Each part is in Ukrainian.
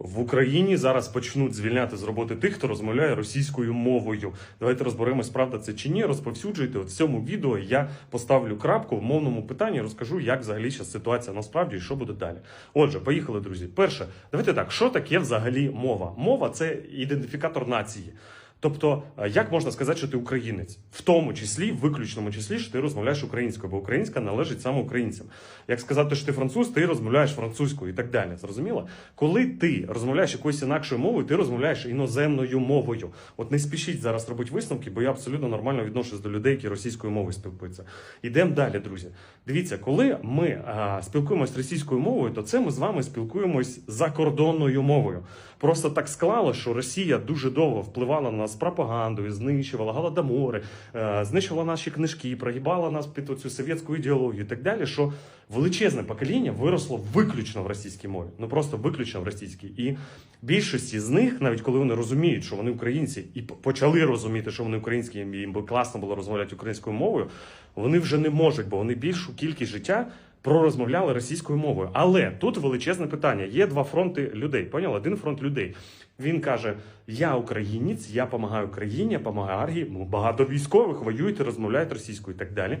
В Україні зараз почнуть звільняти з роботи тих, хто розмовляє російською мовою. Давайте розберемось, правда це чи ні. Розповсюджуйте. От в цьому відео я поставлю крапку в мовному питанні. Розкажу, як взагалі зараз ситуація насправді і що буде далі. Отже, поїхали, друзі. Перше, давайте так, що таке взагалі мова? Мова це ідентифікатор нації. Тобто, е, як можна сказати, що ти українець, в тому числі, в виключному числі, що ти розмовляєш українською, бо українська належить саме українцям. Як сказати, що ти француз, ти розмовляєш французькою і так далі. Зрозуміло? Коли ти розмовляєш якоюсь інакшою мовою, ти розмовляєш іноземною мовою. От не спішіть зараз робити висновки, бо я абсолютно нормально відношусь до людей, які російською мовою спілкуються. Ідемо далі, друзі. Дивіться, коли ми а, спілкуємось російською мовою, то це ми з вами спілкуємось закордонною мовою. Просто так склало, що Росія дуже довго впливала на нас пропагандою, знищувала голодомори, е, знищувала наші книжки, прогибала нас під цю совєтську ідеологію і так далі. Що величезне покоління виросло виключно в російській мові. Ну просто виключно в російській. І більшості з них, навіть коли вони розуміють, що вони українці, і почали розуміти, що вони українські, їм класно було розмовляти українською мовою, вони вже не можуть, бо вони більшу кількість життя пророзмовляли російською мовою. Але тут величезне питання: є два фронти людей. Поняли? Один фронт людей. Він каже: Я українець, я допомагаю країні, я допомагаю армії. Багато військових воюють розмовляють російською і так далі.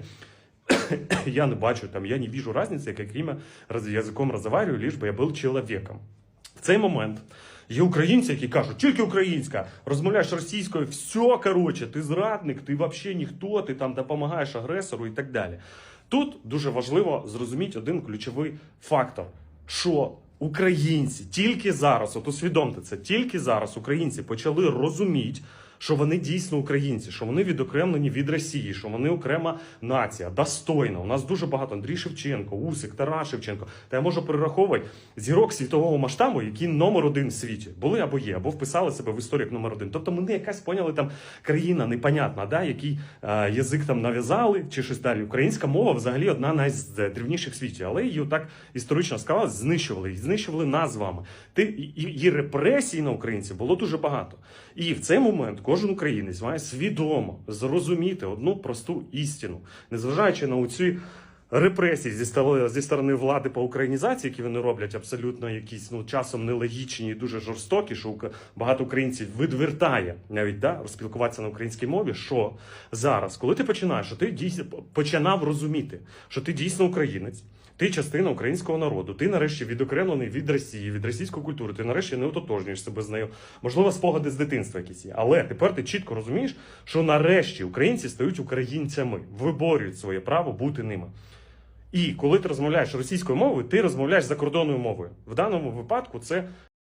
я не бачу там, я не вижу разницы, как раз- язиком разговариваю, лишь би я був чоловіком. В цей момент є українці, які кажуть, тільки українська, розмовляєш російською, все коротше, ти зрадник, ти взагалі ніхто, ти там допомагаєш агресору і так далі. Тут дуже важливо зрозуміти один ключовий фактор, що українці тільки зараз, от усвідомте це, тільки зараз українці почали розуміти, що вони дійсно українці, що вони відокремлені від Росії, що вони окрема нація, достойна. У нас дуже багато Андрій Шевченко, Усик, Тарас Шевченко. Та я можу перераховувати зірок світового масштабу, які номер один в світі були або є, або вписали себе в історію номер один. Тобто ми не якась поняли там країна непонятна, да, який е, язик там нав'язали чи щось далі. Українська мова взагалі одна найдрівніших в світі, але її так історично склалось, знищували її, знищували назвами. Ти і, і, і репресій на українців було дуже багато. І в цей момент кожен українець має свідомо зрозуміти одну просту істину, незважаючи на оці репресії зі сторони, зі сторони влади по українізації, які вони роблять абсолютно якісь ну часом нелогічні і дуже жорстокі, що багато українців відвертає навіть да, розпілкуватися на українській мові. Що зараз, коли ти починаєш, що ти дійсно починав розуміти, що ти дійсно українець. Ти частина українського народу, ти нарешті відокремлений від Росії, від російської культури. Ти нарешті не ототожнюєш себе з нею. Можливо, спогади з дитинства якісь є. Але тепер ти чітко розумієш, що нарешті українці стають українцями, виборюють своє право бути ними. І коли ти розмовляєш російською мовою, ти розмовляєш закордонною мовою. В даному випадку це